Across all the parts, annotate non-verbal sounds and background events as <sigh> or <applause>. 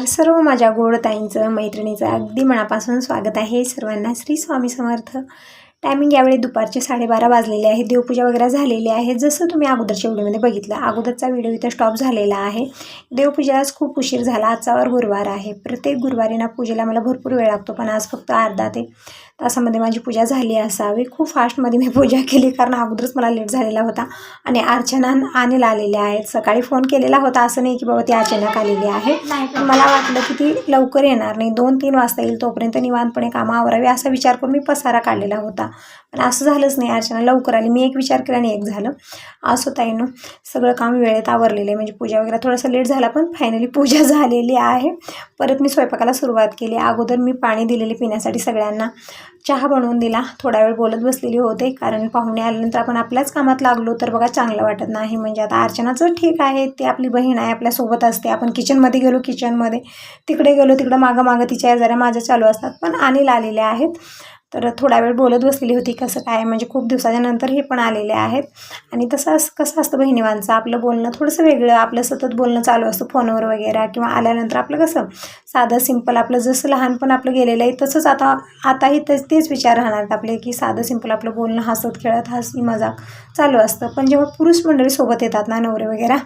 नमस्कार. सर्व माझ्या गोडताईंचं मैत्रिणीचं अगदी मनापासून स्वागत आहे. सर्वांना श्री स्वामी समर्थ. टायमिंग यावेळी दुपारचे साडेबारा वाजलेले आहे. देवपूजा वगैरे झालेली आहे. जसं तुम्ही अगोदरच्या व्हिडिओमध्ये बघितलं अगोदरचा व्हिडिओ इथं स्टॉप झालेला आहे. देवपूजेलाच खूप उशीर झाला. आजचा वार गुरुवार आहे. प्रत्येक गुरुवारी ना पूजेला मला भरपूर वेळ लागतो पण आज फक्त अर्धा ते तासामध्ये माझी पूजा झाली असावी. खूप फास्टमध्ये मी पूजा केली कारण अगोदरच मला लेट झालेला होता. आणि अर्चना आणेल आलेले आहेत. सकाळी फोन केलेला होता. असं नाही की बाबा ती अचानक आलेली आहे. पण मला वाटलं की ती लवकर येणार नाही. दोन तीन वाजता येईल तोपर्यंत निवांतपणे कामं आवरावी असा विचार करून मी पसारा काढलेला होता. पण असं झालंच नाही. अर्चना लवकर आली. मी एक विचार केला आणि एक झालं. असं ताईनं सगळं काम वेळेत आवरलेलं आहे. म्हणजे पूजा वगैरे थोडंसं लेट झाला पण फायनली पूजा <laughs> झालेली आहे. परत मी स्वयंपाकाला सुरुवात केली. अगोदर मी पाणी दिलेले पिण्यासाठी सगळ्यांना चहा बनवून दिला. थोडा वेळ बोलत बसलेली होते. कारण पाहुणे आल्यानंतर आपण आपल्याच कामात लागलो तर बघा चांगलं वाटत नाही. म्हणजे आता अर्चनाचं ठीक आहे. ती आपली बहीण आहे. आपल्यासोबत असते. आपण किचनमध्ये गेलो. किचनमध्ये तिकडे गेलो. तिकडं मागं मागं तिच्या जरा माझ्या चालू असतात. पण अनिल आलेले आहेत. तर थोडा वेळ बोलत बसलेली होती कसं काय म्हणजे खूप दिवसाच्या नंतर हे पण आलेले आहेत. आणि तसं असं कसं असतं बहिणीवांचं? आपलं बोलणं थोडंसं वेगळं आपलं सतत बोलणं चालू असतं फोनवर वगैरे किंवा आल्यानंतर आपलं कसं? साधं सिंपल आपलं जसं लहानपण आपलं गेलेलं आहे तसंच आता आताही तर तेच विचार राहणार आहेत आपले की साधं सिंपल आपलं बोलणं हसत खेळत हसी मजाक चालू असतं. पण जेव्हा पुरुष मंडळी सोबत येतात ना नवरे वगैरे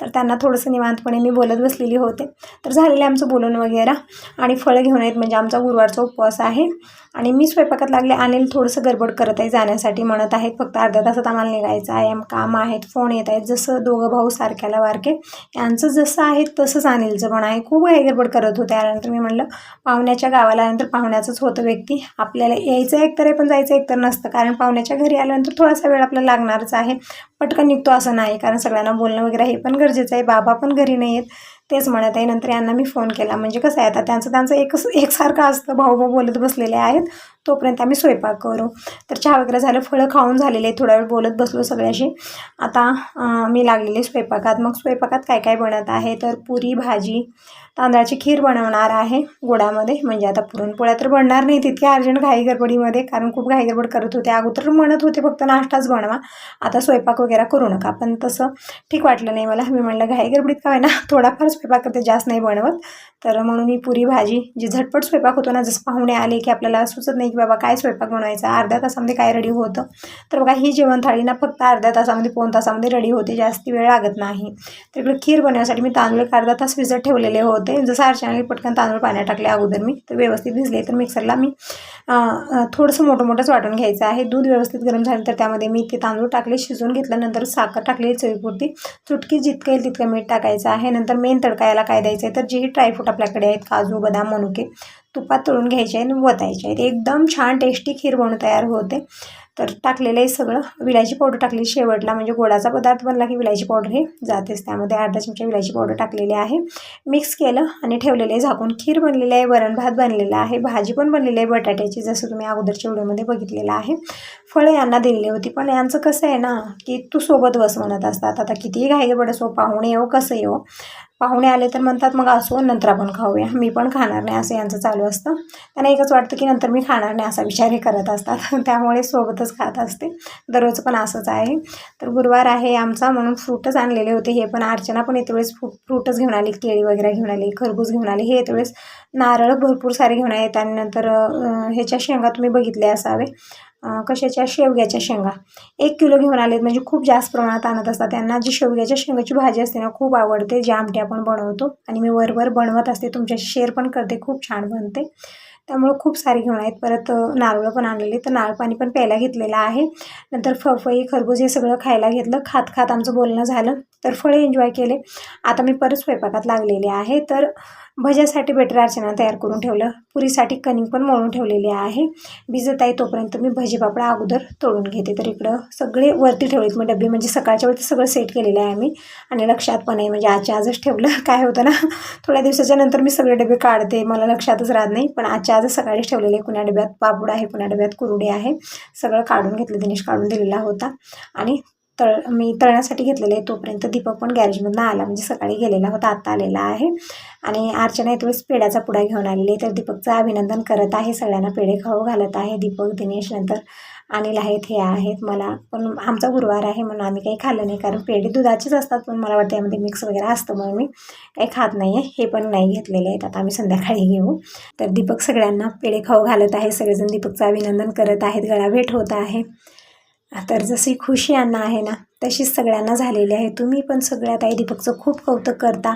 तर त्यांना थोडंसं निवांतपणे मी बोलत बसलेली होते. तर झालेलं आमचं बोलून वगैरे आणि फळं घेऊन येत म्हणजे आमचा गुरुवारचा उपवास आहे. आणि मी स्वयं स्वयंपाकात लागले अनिल थोडंसं गडबड करत आहे जाण्यासाठी म्हणत आहेत फक्त अर्ध्या तासात आम्हाला निघायचं आहे. काम आहेत फोन येत आहेत. जसं दोघं भाऊ सारख्याला वारके यांचं जसं आहे तसंच अनिलचं पण आहे. खूप काही गडबड करत होते. त्यानंतर मी म्हणलं पाहुण्याच्या गावाला आल्यानंतर पाहुण्याचंच होतं व्यक्ती. आपल्याला यायचं एकतर आहे पण जायचं एकतर नसतं. कारण पाहुण्याच्या घरी आल्यानंतर थोडासा वेळ आपल्याला लागणारच आहे. पटकन निघतो असं नाही. कारण सगळ्यांना बोलणं वगैरे हे पण गरजेचं आहे. बाबा पण घरी नाही आहेत तेच म्हणत आहे. नंतर यांना मी फोन केला. म्हणजे कसं आहे आता त्यांचं त्यांचं एकच एकसारखं असतं. भाऊ भाऊ बोलत बसलेले आहेत. तोपर्यंत आम्ही स्वयंपाक करू. तर चहा वगैरे झालं. फळं खाऊन झालेले थोडा वेळ बोलत बसलो सगळ्याशी. आता मी लागलेले स्वयंपाकात. मग स्वयंपाकात काय काय बनत आहे? तर पुरी भाजी तांदळाची खीर बनवणार आहे गोडामध्ये. म्हणजे आता पुरणपोळ्या तर बनणार नाही तितक्या अर्जंट घाई गडबडीमध्ये कारण खूप घाई गडबड करत होते. अगोदर म्हणत होते फक्त नाश्ताच बनवा. आता स्वयंपाक वगैरे करू नका. पण तसं ठीक वाटलं नाही मला. मी म्हणलं घाई गडबडीत काय ना <laughs> थोडाफार स्वयंपाक करते जास्त नाही बनवत. तर म्हणून मी पुरी भाजी जी झटपट स्वयंपाक होतो ना जसं पाहुणे आले की आपल्याला सुचत नाही की बाबा काय स्वयंपाक बनवायचा अर्ध्या तासामध्ये काय रेडी होतं. तर बघा ही जेवण थाळी ना फक्त अर्ध्या तासामध्ये दोन तासामध्ये रेडी होते. जास्ती वेळ लागत नाही. तर इकडे खीर बनवण्यासाठी मी तांदूळ एक अर्धा तास विजत ठेवलेले होते. जसं अर्चनाने पटकन तांदूळ पाण्यात टाकले अगोदर मी तर व्यवस्थित भिजले. तर मिक्सरला मी थोडंसं मोठं मोठंच वाटून घ्यायचं आहे. दूध व्यवस्थित गरम झालं तर त्यामध्ये मी ते तांदूळ टाकले शिजवून घेतल्यानंतर साखर टाकली चवीपुरती. चुटकी जितकं येईल तितकं मीठ टाकायचं आहे. नंतर मेन तडका याला काय द्यायचं आहे तर जेही ड्रायफ्रूट आपल्याकडे आहेत काजू बदाम मनुके तुपात तळून घ्यायचे आणि वतायचे. आहेत एकदम छान टेस्टी खीर बनून तयार होते. तर टाकलेलं आहे सगळं. विलायची पावडर टाकली शेवटला म्हणजे गोडाचा पदार्थ बनला की विलायची पावडर हे जातेच. त्यामध्ये अर्धा चमचा विलायची पावडर टाकलेली आहे. मिक्स केलं आणि ठेवलेलं आहे झाकून. खीर बनलेलं आहे वरण भात बनलेला आहे भाजी पण बनलेली आहे बटाट्याची जसं तुम्ही अगोदरच्या व्हिडिओमध्ये बघितलेलं आहे. फळं यांना दिलेली होती पण यांचं कसं आहे ना की तू सोबत बस म्हणत असतात. आता कितीही घाई बडसो पाहुणे येऊ कसं येऊ पाहुणे आले तर म्हणतात मग असो नंतर आपण खाऊया. मी पण खाणार नाही असं यांचं चालू असतं. त्यांना एकच वाटतं की नंतर मी खाणार नाही असा विचार हे करत असतात. <laughs> त्यामुळे सोबतच खात असते दररोज पण असंच आहे. तर गुरुवार आहे आमचा म्हणून फ्रूटच आणलेले होते. हे पण अर्चना पण येते वेळेस फ्रूट फ्रूटच घेऊन आली केळी वगैरे घेऊन आली खरबूज घेऊन आली. हे येतेवेळेस नारळ भरपूर सारे घेऊन आहेत आणि नंतर ह्याच्या शेंगा तुम्ही बघितले असावे. कशाच्या? शेवग्याच्या शेंगा. एक किलो घेऊन आलेत. म्हणजे खूप जास्त प्रमाणात आणत असतात. त्यांना जी शेवग्याच्या शेंगाची भाजी असते ना खूप आवडते. जी आमटी आपण बनवतो आणि मी वरवर बनवत असते. तुमच्याशी शेअर पण करते. खूप छान बनते. त्यामुळं खूप सारे घेऊन आहेत. परत नारळं पण आणलेले. तर नारळ पाणी पण प्यायला घेतलेलं आहे. नंतर फळफळी खरबूज हे सगळं खायला घेतलं. खात खात आमचं बोलणं झालं. तर फळे एन्जॉय केले. आता मी परत स्वयंपाकात लागलेले आहे. तर भज्यासाठी बेटर अर्चना तयार करून ठेवलं. पुरीसाठी कणिक पण मळून ठेवलेली आहे. भिजत आहे तोपर्यंत मी भजी पापडा अगोदर तोडून घेते तर इकडं सगळे वरती ठेवलेत मग डबे म्हणजे सकाळच्या वरती सगळं सेट केलेलं आहे आम्ही. आणि लक्षात पण आहे म्हणजे आजच्या आजच ठेवलं. <laughs> काय होतं ना थोड्या दिवसाच्या नंतर मी सगळे डबे काढते. मला लक्षातच राहत नाही. पण आजच्या आजच सकाळीच ठेवलेले कुण्या डब्यात पापड आहे कुण्या डब्यात कुरुडे आहे. सगळं काढून घेतलं दिनेश काढून दिलेला होता. आणि तळ मी तळण्यासाठी घेतलेलं आहे तोपर्यंत दीपक पण गॅरेजमधून आला म्हणजे सकाळी गेलेला होता आत्ता आलेला आहे. आणि अर्चना यावेळेस पेड्याचा पुडा घेऊन आलेली आहे तर दीपकचं अभिनंदन करत आहे सगळ्यांना पेढे खाऊ घालत आहे. दीपक दिनेश नंतर अनिल आहेत हे आहेत मला पण आमचा गुरुवार आहे म्हणून आम्ही काही खाल्लं नाही कारण पेढे दुधाचेच असतात पण मला वाटतं यामध्ये मिक्स वगैरे असतं म्हणून मी काही खात नाही आहे हे पण नाही घेतलेले आहेत आता आम्ही संध्याकाळी घेऊ. तर दीपक सगळ्यांना पेढे खाऊ घालत आहे सगळेजण दीपकचं अभिनंदन करत आहेत गळा भेट होत आहे. तर जशी खुशी अन्न आहे ना तशीच सगळ्यांना झालेली आहे. तुम्ही पण सगळ्या ताई दीपकचं खूप कौतुक करता.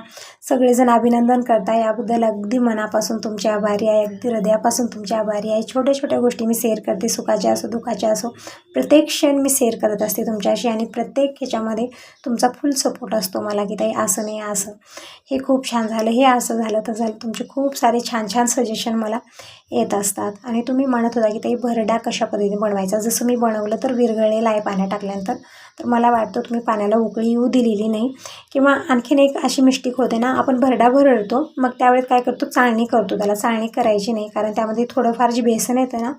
सगळेजण अभिनंदन करता. याबद्दल अगदी मनापासून तुमचे आभारी आहे. अगदी हृदयापासून तुमचे आभारी आहे. छोट्या छोट्या गोष्टी मी शेअर करते. सुखाच्या असो दुःखाच्या असो. प्रत्येक क्षण मी शेअर करत असते तुमच्याशी आणि प्रत्येक ह्याच्यामध्ये तुमचा फुल सपोर्ट असतो मला की ताई असं नाही असं. हे खूप छान झालं. हे असं झालं तर झालं. तुमचे खूप सारे छान छान सजेशन मला येत असतात. आणि तुम्ही म्हणत होता की ताई भरडा कशा पद्धतीने बनवायचा? जसं मी बनवलं तर विरघळलेलं आहे पाण्यात टाकल्यानंतर तर मला वाटतं तुम्ही पाण्याला उकळी येऊ दिलेली नाही. किंवा आणखीन एक अशी मिस्टेक होते ना आपण भरडा भरडतो मग त्यावेळेस काय करतो? चाळणी करतो. त्याला चाळणी करायची नाही कारण त्यामध्ये थोडंफार जे बेसन येतं ना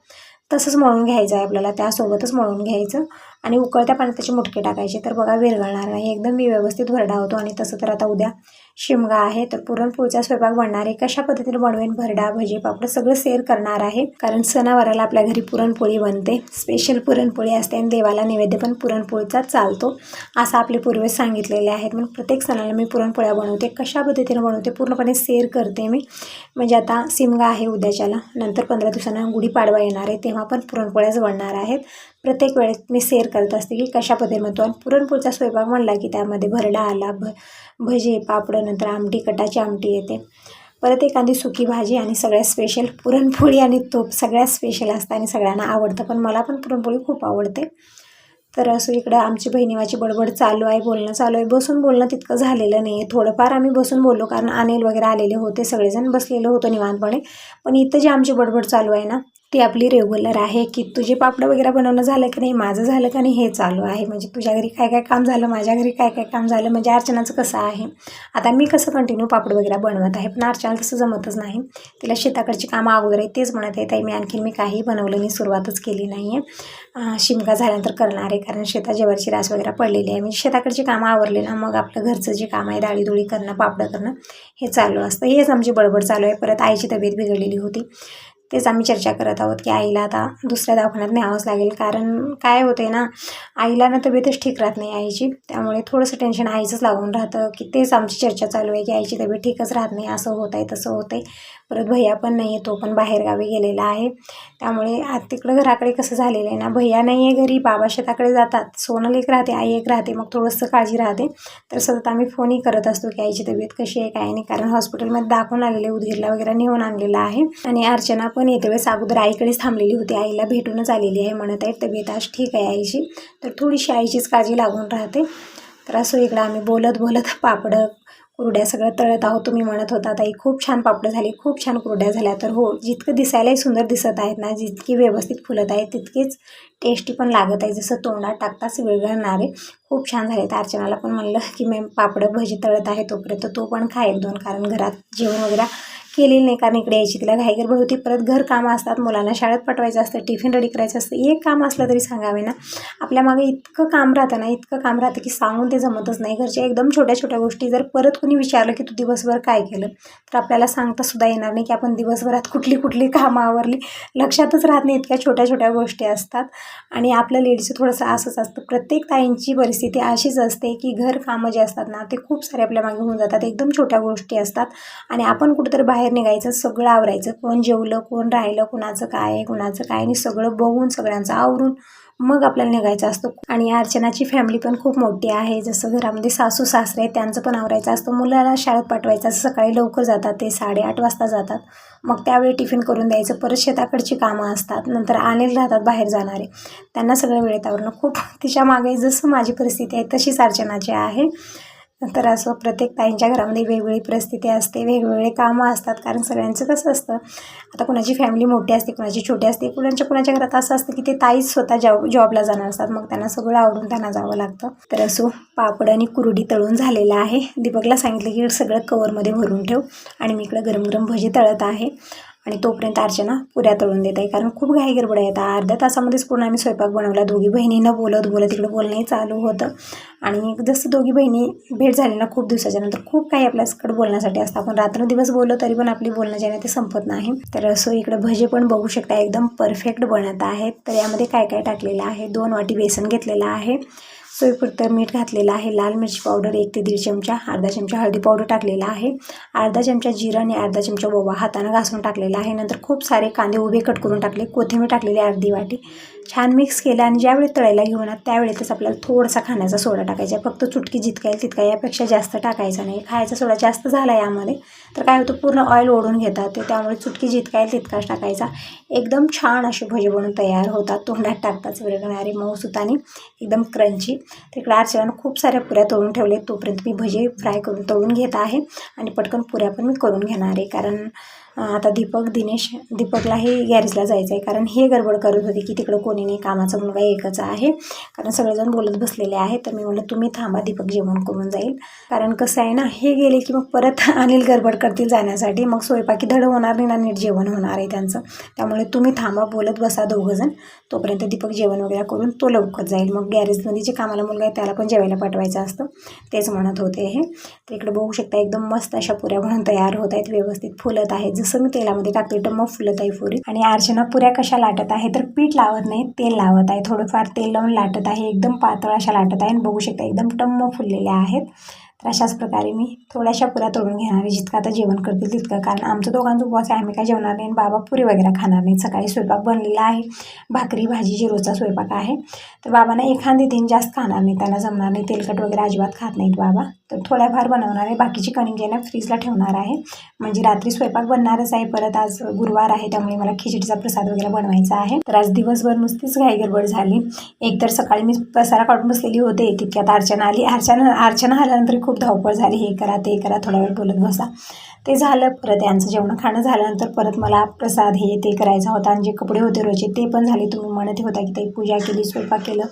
तसंच मळून घ्यायचं आहे आपल्याला त्यासोबतच मळून घ्यायचं. आणि उकळत्या पाण्यात त्याचे मुटके टाकायचे. तर बघा विरघळणार नाही. एकदम व्यवस्थित भरडा होतो आणि तसं तर आता उद्या शिमगा आहे तर पुरणपोळीचा स्वयंपाक बनणार आहे. कशा पद्धतीने बनवेन? भरडा भजी पापड सगळं शेअर करणार आहे. कारण सणावाराला आपल्या घरी पुरणपोळी बनते. स्पेशल पुरणपोळी असते आणि देवाला नैवेद्य पण पुरणपोळीचा चालतो. असं आपले पूर्वज सांगितलेले आहेत. मग प्रत्येक सणाला मी पुरणपोळ्या बनवते. कशा पद्धतीने बनवते? पूर्णपणे शेअर करते मी. म्हणजे आता शिमगा आहे उद्याच्याला. नंतर पंधरा दिवसांना गुढीपाडवा येणार आहे. तेव्हा पण पुरणपोळ्याच बनणार आहेत. प्रत्येक वेळेस मी शेअर करत असते की कशा पद्धतीने म्हणतो आणि पुरणपोळीचा स्वयंपाक म्हणला की त्यामध्ये भरडा आला भ भजे पापडं नंतर आमटी कटाची आमटी येते. परत एखादी सुकी भाजी आणि सगळ्यात स्पेशल पुरणपोळी आणि तूप सगळ्यात स्पेशल असतं आणि सगळ्यांना आवडतं पण मला पण पुरणपोळी खूप आवडते. तर असं इकडं आमची बहिणीवाची बडबड चालू आहे बोलणं चालू आहे. बसून बोलणं तितकं झालेलं नाही आहे. थोडंफार आम्ही बसून बोललो कारण अनिल वगैरे आलेले होते सगळेजण बसलेलं होतं निवांतपणे. पण इथं जी आमची बडबड चालू आहे ना ती आपली रेग्युलर आहे की तुझे पापडं वगैरे बनवणं झालं की नाही माझं झालं का नाही हे चालू आहे. म्हणजे तुझ्या घरी काय काय काम झालं माझ्या घरी काय काय काम झालं म्हणजे अर्चनाचं कसं आहे? आता मी कसं कंटिन्यू पापड वगैरे बनवत आहे पण अर्चना तसं जमतच नाही. तिला शेताकडची कामं अगोदर आहे तेच म्हणत आहे ताई मी आणखीन मी काही बनवलं नाही सुरुवातच केली नाही आहे शिमका झाल्यानंतर करणार आहे कारण शेता जेवारची रास वगैरे पडलेली आहे. म्हणजे शेताकडची कामं आवरले ना मग आपलं घरचं जे काम आहे डाळीदुळी करणं पापडं करणं हे चालू असतं. हेच आमची बडबड चालू आहे. परत आईची तब्येत बिघडलेली होती. तेच आम्ही चर्चा करत आहोत की आईला आता दुसऱ्या दवाखान्यात न्यावंच लागेल. कारण काय होते ना आईला ना तब्येतच ठीक राहत नाही आईची. त्यामुळे थोडंसं टेन्शन आईचंच लागून राहतं की तेच आमची चर्चा चालू आहे की आईची तब्येत ठीकच राहत नाही असं होत आहे तसं होतं आहे परत भैया पण नाही आहे तो पण बाहेरगावी गेलेला आहे. त्यामुळे आज तिकडं घराकडे कसं झालेलं आहे ना भैया नाही आहे घरी बाबा शेताकडे जातात. सोनल एक राहते आई एक राहते मग थोडंसं काळजी राहते. तर सतत आम्ही फोनही करत असतो की आईची तब्येत कशी आहे काय नाही. कारण हॉस्पिटलमध्ये दाखवून आलेले उदगीरला वगैरे नेऊन आणलेलं आहे. आणि अर्चना पण येते वेळेस अगोदर आईकडेच थांबलेली होती. आईला भेटूनच आलेली आहे म्हणत आहे तब्येत आज ठीक आहे आईची. तर थोडीशी आईचीच काळजी लागून राहते. तर असं इकडं आम्ही बोलत बोलत पापडं कुरड्या सगळं तळत आहोत तुम्ही म्हणत होता ताई खूप छान पापडं झाली खूप छान कुरड्या झाल्या. तर हो जितकं दिसायलाही सुंदर दिसत आहेत ना जितकी व्यवस्थित फुलत आहे तितकीच टेस्टी पण लागत आहे. जसं तोंडात टाकताच वेगळणारे खूप छान झाले तर अर्चनाला पण म्हणलं की मी पापडं भजी तळत आहे तोपर्यंत तो पण खा एक दोन कारण घरात जेवण वगैरे केलेली नाही कारण इकडे यायची तिला घाई गडबड होती. परत घर कामं असतात मुलांना शाळेत पटवायचं असतं टिफिन रेडी करायचं असतं. एक काम असलं तरी सांगावे ना. आपल्या मागे इतकं काम राहतं ना इतकं काम राहतं की सांगून ते जमतच नाही. घरच्या एकदम छोट्या छोट्या गोष्टी जर परत कोणी विचारलं की तू दिवसभर काय केलं तर आपल्याला सांगता सुद्धा येणार नाही की आपण दिवसभरात कुठली कुठली कामं आवरली. लक्षातच राहत नाही इतक्या छोट्या छोट्या गोष्टी असतात. आणि आपल्या लेडीचं थोडंसं असंच असतं. प्रत्येक ताईंची परिस्थिती अशीच असते की घर कामं जे असतात ना ते खूप सारे आपल्या मागे होऊन जातात. एकदम छोट्या गोष्टी असतात. आणि आपण कुठेतरी बाहेर बाहेर निघायचं सगळं आवरायचं. कोण जेवलं कोण राहिलं कुणाचं काय आहे कुणाचं काय आणि सगळं बघून सगळ्यांचं आवरून मग आपल्याला निघायचं असतो. आणि अर्चनाची फॅमिली पण खूप मोठी आहे. जसं घरामध्ये सासू सासरे आहेत त्यांचं पण आवरायचं असतं. मुलाला शाळेत पाठवायचं असं सकाळी लवकर जातात ते साडेआठ वाजता जातात. मग त्यावेळी टिफिन करून द्यायचं. परत शेताकडची कामं असतात. नंतर आलेले राहतात बाहेर जाणारे. त्यांना सगळं वेळेत आवरणं. खूप तिच्यामागे जसं माझी परिस्थिती आहे तशीच अर्चनाची आहे. तर असं प्रत्येक ताईंच्या घरामध्ये वेगवेगळी परिस्थिती असते वेगवेगळे कामं असतात. कारण सगळ्यांचं कसं असतं आता कुणाची फॅमिली मोठी असते कुणाची छोटी असते कुणाच्या कुणाच्या घरात असं असतं की ते ताईच स्वतः जॉब जॉबला जाणार असतात. मग त्यांना सगळं आवडून त्यांना जावं लागतं. तर असो पापड आणि कुरडी तळून झालेलं आहे. दीपकला सांगितलं की सगळं कवरमध्ये भरून ठेव. आणि मी इकडं गरम गरम भजी तळत आहे. आणि तोपर्यंत अर्चना पुऱ्या तळून देत आहे. कारण खूप घाई गडबड आहे. आता अर्ध्या तासामध्येच पूर्ण आम्ही स्वयंपाक बनवला. दोघी बहिणीनं बोलत बोलत तिकडे बोलणंही चालू होतं. आणि जसं दोघी बहिणी भेट झाली ना खूप दिवसाच्या नंतर खूप काही आपल्याकडे बोलण्यासाठी असतं. आपण रात्रदिवस बोललो तरी पण आपली बोलणं जे ते संपत नाही. तर असं इकडं भजे पण बघू शकता. एकदम परफेक्ट बनत आहेत. तर यामध्ये काय काय टाकलेलं आहे? दोन वाटी बेसन घेतलेलं आहे. सोयपुरतं मीठ घातलेलं आहे. लाल मिरची पावडर एक ते दीड चमचा अर्धा चमचा हळदी पावडर टाकलेला आहे. अर्धा चमचा जिरं आणि अर्धा चमचा ओवा हातानं घासून टाकलेला आहे. नंतर खूप सारे कांदे उभे कट करून टाकले. कोथिंबीर टाकलेली अर्धी वाटी. छान मिक्स केलं आणि ज्यावेळी तळायला घेऊन त्यावेळेतच आपल्याला थोडासा खाण्याचा सोडा टाकायचा आहे. फक्त चुटकी जितका येईल तितका यापेक्षा जास्त टाकायचा नाही. खायचा सोडा जास्त झाला यामध्ये. तर काय होतं पूर्ण ऑइल ओढून घेतात. ते त्यामुळे चुटकी जितका येईल तितकाच टाकायचा. एकदम छान असे भजे बनून तयार होतात. तोंडात टाकताच विरगणारे मऊसुताने एकदम क्रंची तिकडे आरच्यानं खूप साऱ्या पुऱ्या तळून ठेवले तोपर्यंत मी भजे फ्राय करून तळून घेत आहे आणि पटकन पुऱ्या पण मी करून घेणार आहे. कारण आता दीपक दिनेश दीपकलाही गॅरेजला जायचं आहे कारण हे गडबड करत होते की तिकडं कोणी नाही कामाचा मुलगा एकच आहे. कारण सगळेजण बोलत बसलेले आहे तर मी म्हटलं तुम्ही थांबा दीपक जेवण करून जाईल. कारण कसं आहे ना हे गेले की मग परत <laughs> अनिल गडबड करतील जाण्यासाठी. मग स्वयंपाकी धड होणार नाही ना नीट जेवण होणार आहे त्यांचं. त्यामुळे तुम्ही थांबा बोलत बसा दोघंजण. तोपर्यंत दीपक जेवण वगैरे करून तो लवकर जाईल. मग गॅरेजमध्ये जे कामाला मुलगा आहे त्याला पण जेवायला पाठवायचं असतं. तेच म्हणत होते हे. तर इकडे बघू शकता एकदम मस्त अशा पुऱ्या म्हणून तयार होत आहेत. व्यवस्थित फुलत आहेत. जसं मी तेलामध्ये टाकते तर मग फुलत आहे पुरी. आणि अर्चना पुऱ्या कशा लाटत आहे? तर पीठ लावत नाही तेल लावत आहे. थोडंफार तेल लावून लाटत आहे. एकदम पातळ अशा लाटत आहे. आणि बघू शकता एकदम टम्म फुललेल्या आहेत. तर अशाच प्रकारे मी थोड्याशा पुऱ्या तोडून घेणार आहे. जितकं आता जेवण करतील तितकं. कारण आमचं दोघांचं उपवास आहे. आम्ही काय जेवणार नाही बाबा पुरी वगैरे खाणार नाही सकाळी स्वयंपाक बनलेला आहे. भाकरी भाजी जी रोजचा स्वयंपाक आहे. तर बाबांना एखादी दिन जास्त खाणार नाही. त्यांना जमणार नाही. तेलकट वगैरे अजिबात खात नाहीत बाबा. तर थोड्याफार बनवणार आहे. बाकीची कणिक आहे ना फ्रीजला ठेवणार आहे. म्हणजे रात्री स्वयंपाक बनणारच आहे. परत आज गुरुवार आहे त्यामुळे मला खिचडीचा प्रसाद वगैरे बनवायचा आहे. तर आज दिवसभर नुसतीच घाई गडबड झाली. एक तर सकाळी मी पसारा काढून बसलेली होते. तितक्यात अर्चना आली. अर्चना अर्चना आल्यानंतर खूप धावपळ झाली. हे करा ते करा थोडा वेळ बोलत बसा. ते झालं. परत यांचं जेवण खाणं झाल्यानंतर परत मला प्रसाद हे ते करायचा होता. आणि जे कपडे होते रोजचे ते पण झाले. तुम्ही म्हणत होता की ते पूजा केली स्वयंपाक केलं.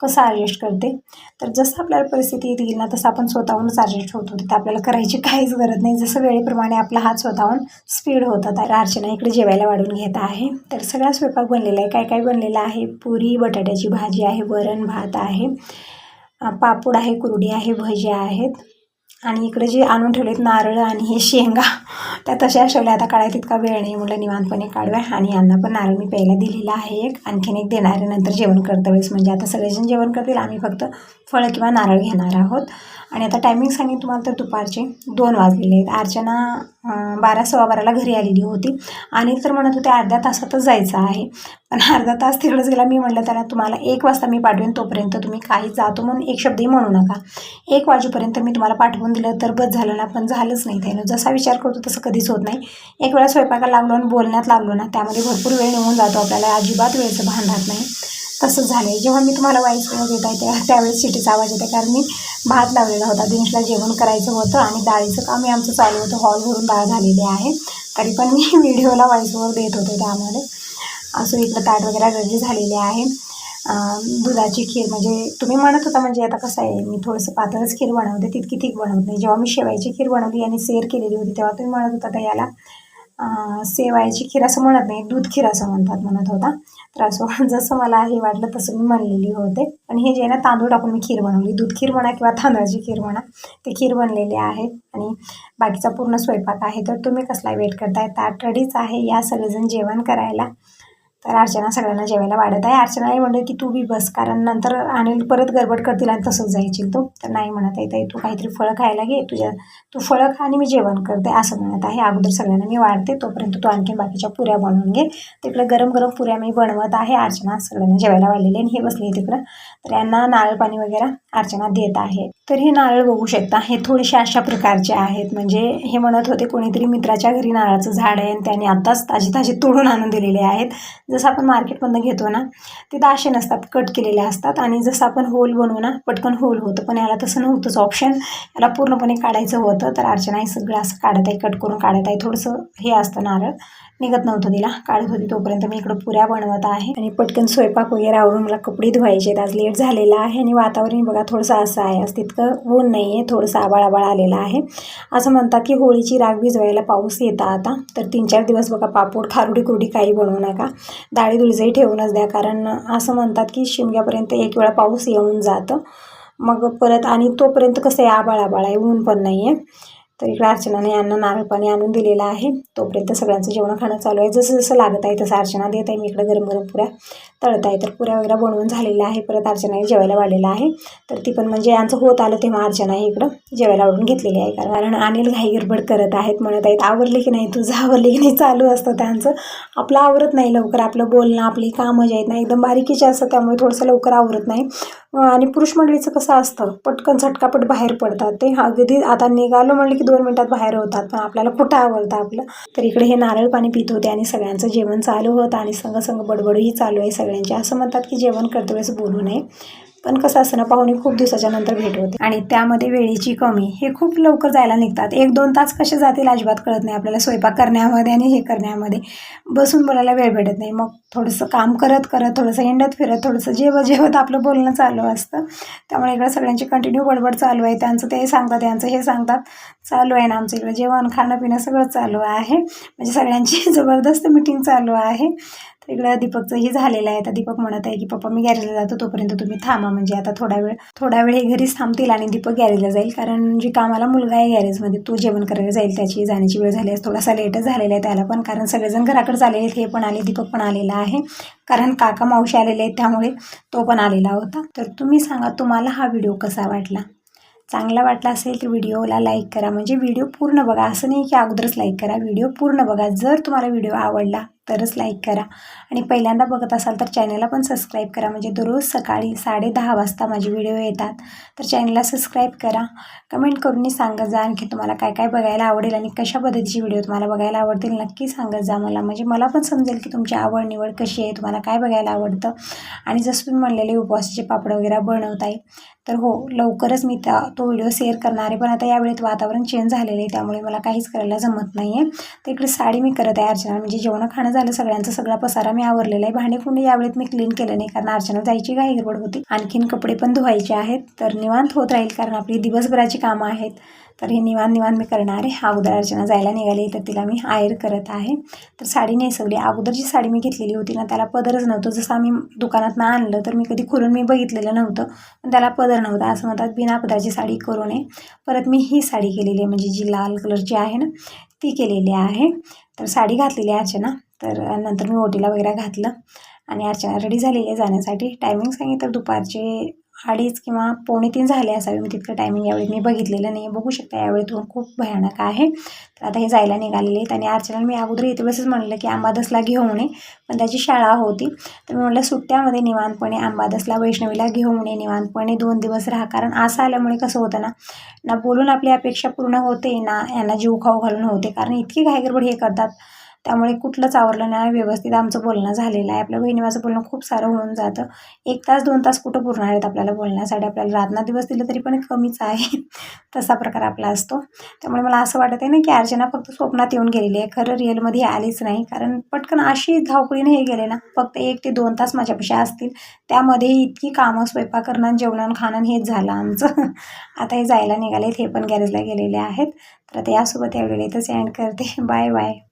कसं ॲडजस्ट करते? तर जसं आपल्याला परिस्थिती येईल ना तसं आपण स्वतःहूनच ॲडजस्ट होतो. तिथं आपल्याला करायची <laughs> काहीच गरज नाही. जसं वेळेप्रमाणे आपला हात स्वतःहून स्पीड होता तर अर्चना इकडे जेवायला वाढून घेत आहे. तर सगळा स्वयंपाक बनलेला आहे. काय काय बनलेलं आहे? पुरी बटाट्याची भाजी आहे वरण भात आहे पापड आहे कुरडी आहे भजी आहेत. आणि इकडे जे आणून ठेवलेत नारळ आणि हे शेंगा त्या तशा शेवल्या आता काढायला तितका वेळ नाही. मुलं निवांतपणे काढूया आणि यांना पण नारळ मी प्यायला दिलेला आहे एक. आणखीन एक देणार आहे नंतर जेवण करता वेळेस. म्हणजे आता सगळेजण जेवण करतील आम्ही फक्त फळं किंवा नारळ घेणार आहोत. आणि आता टायमिंग सांगेन तुम्हाला तर दुपारचे दोन वाजलेले आहेत. अर्चना बारा सव्वा बाराला घरी आलेली होती. आणि तर म्हणत होते अर्ध्या तासातच जायचं आहे. पण अर्धा तास तिकडंच गेला. मी म्हटलं त्याला तुम्हाला एक वाजता मी पाठवेन. तोपर्यंत तुम्ही काही जातो म्हणून एक शब्दही म्हणू नका. एक वाजेपर्यंत मी तुम्हाला पाठवून दिलं तर बस झालं ना पण झालंच नाही. त्यानं जसा विचार करतो तसं कधीच होत नाही. एक वेळा स्वयंपाकाला लागलो आणि बोलण्यात लागलो ना त्यामध्ये भरपूर वेळ निघून जातो आपल्याला. अजिबात वेळेचं भान राहत नाही. तसंच झालं आहे जेव्हा मी तुम्हाला वाईस वेळ देत आहे त्या त्यावेळेस सिटीचा आवाज येते कारण मी भात लावलेला होता. दिनेशला जेवण करायचं होतं आणि डाळीचं कामही आमचं चालू होतं. हॉल भरून डाळ झालेली आहे. तरी पण मी <laughs> व्हिडिओला वाईस ओव्हर देत होते त्यामध्ये असं इकडं ताट वगैरे रेडी झालेले आहे. दुधाची खीर म्हणजे तुम्ही म्हणत होता म्हणजे आता कसं आहे मी थोडंसं पातळच खीर बनवते तितकी थिक बनवत नाही. जेव्हा मी शेवायची खीर बनवली आणि सेर केलेली होती तेव्हा तुम्ही म्हणत होता तर याला सेवायची खीर असं म्हणत नाही दूध खीर असं म्हणतात म्हणत होता. तर असं <laughs> जसं मला हे वाटलं तसं मी म्हणलेली होते. पण हे जे आहे ना तांदूळ टाकून मी खीर बनवली. दूध खीर म्हणा किंवा तांदळाची खीर म्हणा ते खीर बनलेली आहे. आणि बाकीचा पूर्ण स्वयंपाक आहे. तर तुम्ही कसला वेट करताय ताट रेडीच आहे. या सगळेजण जेवण करायला. तर अर्चना सगळ्यांना जेवायला वाढत आहे. अर्चनाही म्हणते की तू बी बस कारण नंतर अनिल परत गडबड करतील आणि तसंच जायची तो. तर नाही म्हणत आहे ताई तू काहीतरी फळं खायला घे तुझ्या तू फळं खा आणि मी जेवण करते असं म्हणत आहे. अगोदर सगळ्यांना मी वाढते तोपर्यंत तू आणखी बाकीच्या पुऱ्या बनवून घे. तिकडे गरम गरम पुऱ्या मी बनवत आहे. अर्चना सगळ्यांना जेवायला वाढलेली आणि हे बसले तिकडं. तर यांना नारळ पाणी वगैरे अर्चना देत आहे. तर हे नारळ बघू शकता हे थोडेसे अशा प्रकारचे आहेत. म्हणजे हे म्हणत होते कोणीतरी मित्राच्या घरी नारळाचं झाड आहे आणि त्याने आत्ताच ताजे ताजे तोडून आणून दिलेले आहेत. जसं आपण मार्केटमधनं घेतो ना ते दाशे नसतात कट केलेले असतात आणि जसं आपण होल बनवू ना पटकन होल होतं. पण याला तसं नव्हतंच ऑप्शन याला पूर्णपणे काढायचं होतं तर अर्चना हे सगळं असं काढत आहे कट करून काढत आहे थोडंसं हे असतं नारळ. निघत नव्हतं तिला. काढत होती तोपर्यंत. मी इकडं पुऱ्या बनवत आहे. आणि पटकन स्वयंपाक वगैरे आवडून मला कपडे धुवायचे आहेत. आज लेट झालेला आहे आणि वातावरण बघा थोडंसं असं आहे. आज तितकं ऊन नाही आहे. थोडंसं आबाळ आबाळ आलेलं आहे. असं म्हणतात की होळीची राग भिजवायला पाऊस येता आता. तर तीन चार दिवस बघा पापूड खारुडी कुरडी काही बनवू नका. डाळी दुळजही ठेवूनच द्या. कारण असं म्हणतात की शिमग्यापर्यंत एक वेळा पाऊस येऊन जातं. मग परत आणि तोपर्यंत कसं आहे? आबाळ आबाळ आहे. ऊन पण नाही आहे. तर इकडे अर्चनाने यांना नारळ पाणी आणून दिलेलं आहे. तोपर्यंत सगळ्यांचं जेवण खाणं चालू आहे. जसं जसं लागत आहे तसं अर्चना देत आहे. मी इकडे गरम गरम पुऱ्या तळत आहे. तर पुऱ्या वगैरे बनवून झालेल्या आहे. परत अर्चनाने जेवायला वाढलेलं आहे. तर ती पण म्हणजे यांचं होत आलं तेव्हा अर्चना ही इकडं जेवायला वाढून घेतलेली आहे. कारण अनिल घाई गडबड करत आहेत. म्हणत आहेत आवरले की नाही तुझं? आवरले की नाही? चालू असतं त्यांचं. आपलं आवरत नाही लवकर. आपलं बोलणं आपली कामं जे आहेत ना एकदम बारीकीचे असतं त्यामुळे थोडंसं लवकर आवरत नाही. आणि पुरुष मंडळीचं कसं असतं? पटकन झटकापट बाहेर पडतात ते. अगदी आता निघालो म्हणलं की दोन मिनटात बाहेर होतात पण आपल्याला कुठं आवडतं आपलं? तर इकडे हे नारळ पाणी पित होते आणि सगळ्यांचं जेवण चालू होतं आणि संग संग बडबडही चालू आहे सगळ्यांचे. असं म्हणतात की जेवण करते वेळेस बोलू नये. पण कसं असतं ना पाहुणे खूप दिवसाच्या नंतर भेट होते. आणि त्यामध्ये वेळेची कमी. हे खूप लवकर जायला निघतात. एक दोन तास कसे जातील अजिबात कळत नाही आपल्याला स्वयंपाक करण्यामध्ये आणि हे करण्यामध्ये. बसून बोलायला वेळ भेटत नाही. मग थोडंसं काम करत करत थोडंसं हिंडत फिरत थोडंसं जेवत जेवत आपलं बोलणं चालू असतं. त्यामुळे इकडं सगळ्यांची कंटिन्यू बडबड चालू आहे. त्यांचं ते सांगतात त्यांचं हे सांगतात. चालू आहे ना आमचं इकडं जेवण खाणं पिणं सगळं चालू आहे. म्हणजे सगळ्यांची <laughs> जबरदस्त मिटिंग चालू आहे. इकडं दीपकचंही झालेलं आहे. तर दीपक म्हणत आहे की पप्पा मी गॅरेजला जातो तोपर्यंत तुम्ही थांबा. म्हणजे आता थोडा वेळ थोडा वेळ हे घरीच थांबतील आणि दीपक गॅरेजला जाईल. कारण जे कामाला मुलगा आहे गॅरेजमध्ये तो जेवण करायला जाईल. त्याची जाण्याची वेळ झाली आहे. थोडासा लेटच झालेला आहे त्याला पण. कारण सगळेजण घराकडे झालेले आहेत. हे पण आले दीपक पण आलेला आहे. कारण काका मावशी आलेले आहेत. त्यामुळे तो पण आलेला होता. तर तुम्ही सांगा तुम्हाला हा व्हिडिओ कसा वाटला? चांगला वाटला असेल तर व्हिडिओला लाईक करा. म्हणजे व्हिडिओ पूर्ण बघा. असं नाही की अगोदरच लाईक करा. व्हिडिओ पूर्ण बघा. जर तुम्हाला व्हिडिओ आवडला तरच लाईक करा. आणि पहिल्यांदा बघत असाल तर चॅनलला पण सबस्क्राईब करा. म्हणजे दररोज सकाळी साडे दहा वाजता माझे व्हिडिओ येतात. तर चॅनलला सबस्क्राईब करा. कमेंट करून सांगत जा आणखी तुम्हाला काय काय बघायला आवडेल आणि कशा पद्धतीचे व्हिडिओ तुम्हाला बघायला आवडतील. नक्की सांगत जा मला. म्हणजे मला पण समजेल की तुमची आवड निवड कशी आहे तुम्हाला काय बघायला आवडतं. आणि जसं तुम्ही म्हणलेले उपवासाचे पापड वगैरे बनवताय तर हो लवकरच मी त्या तो व्हिडिओ शेअर करणार आहे. पण आता यावेळेत वातावरण चेंज झालेलं आहे त्यामुळे मला काहीच करायला जमत नाही आहे तर इकडे साडी मी करत आहे अर्चना. म्हणजे जेवण खाणं झालं सगळ्यांचा सगळा पसारा मी आवरलेला आहे. भांडे कुंडी यावेळेत मी क्लीन केलं नाही कारण अर्चना जायची घाई गडबड होती. आणखीन कपडे पण धुवायचे आहेत. तर निवांत होत राहील कारण आपली दिवसभराची कामं आहेत. तर हे निवान निवान मी करणार आहे. अगोदर अर्चना जायला निघाली तर तिला मी आयर करत आहे. तर साडी नेसवली. अगोदर जी साडी मी घेतलेली होती ना त्याला पदरच नव्हतं. जसं आम्ही दुकानात आणलं तर मी कधी खोलून मी बघितलेलं नव्हतं. पण त्याला पदर नव्हता. असं म्हणतात बिना पदराची साडी करू नये. परत मी ही साडी केलेली आहे. म्हणजे जी लाल कलरची आहे ना ती केलेली आहे. तर साडी घातलेली आहे अर्चना. तर नंतर मी ओटीला वगैरे घातलं. आणि अर्चना रेडी झालेली आहे जाण्यासाठी. टायमिंग सांगितलं दुपारचे अडीच किंवा पोणे तीन झाले असावे. मी तितकं टायमिंग यावेळी मी बघितलेलं नाही. बघू शकता यावेळी तो खूप भयानक आहे. तर आता हे जायला निघालेले आहेत आणि अर्चना मी अगोदर येते वेळेसच म्हणलं की आंबादसला घेऊन ये. पण त्याची शाळा होती. तर मी म्हटलं सुट्ट्यामध्ये निवांतपणे आंबादसला वैष्णवीला घेऊन ये. निवांतपणे दोन दिवस राहा. कारण असं आल्यामुळे कसं होतं ना ना बोलून आपली अपेक्षा पूर्ण होते ना यांना जीव खाऊ घालून होते. कारण इतकी घाईगडबड हे करतात. त्यामुळे कुठलंच आवरलं नाही. व्यवस्थित आमचं बोलणं झालेलं आहे. आपल्या बहिणीवाचं बोलणं खूप सारं होऊन जातं. एक तास दोन तास कुठं पूर्ण आहेत आपल्याला बोलण्यासाठी? आपल्याला रातना दिवस दिलं तरी पण कमीच आहे. <laughs> तसा प्रकार आपला असतो. त्यामुळे मला असं वाटत आहे ना की अर्चना फक्त स्वप्नात येऊन गेलेली आहे. खरं रिअलमध्ये आलीच नाही. कारण पटकन अशी धावपळीने हे गेले ना फक्त एक ते दोन तास माझ्यापेक्षा असतील. त्यामध्ये इतकी कामं स्वयंपाक करणं जेवणं खाणं हेच झालं आमचं. <laughs> आता हे जायला निघालेत. हे पण गॅरेजला गेलेले आहेत. तर आता यासोबत या इथंच एंड करते. <laughs> Bye bye.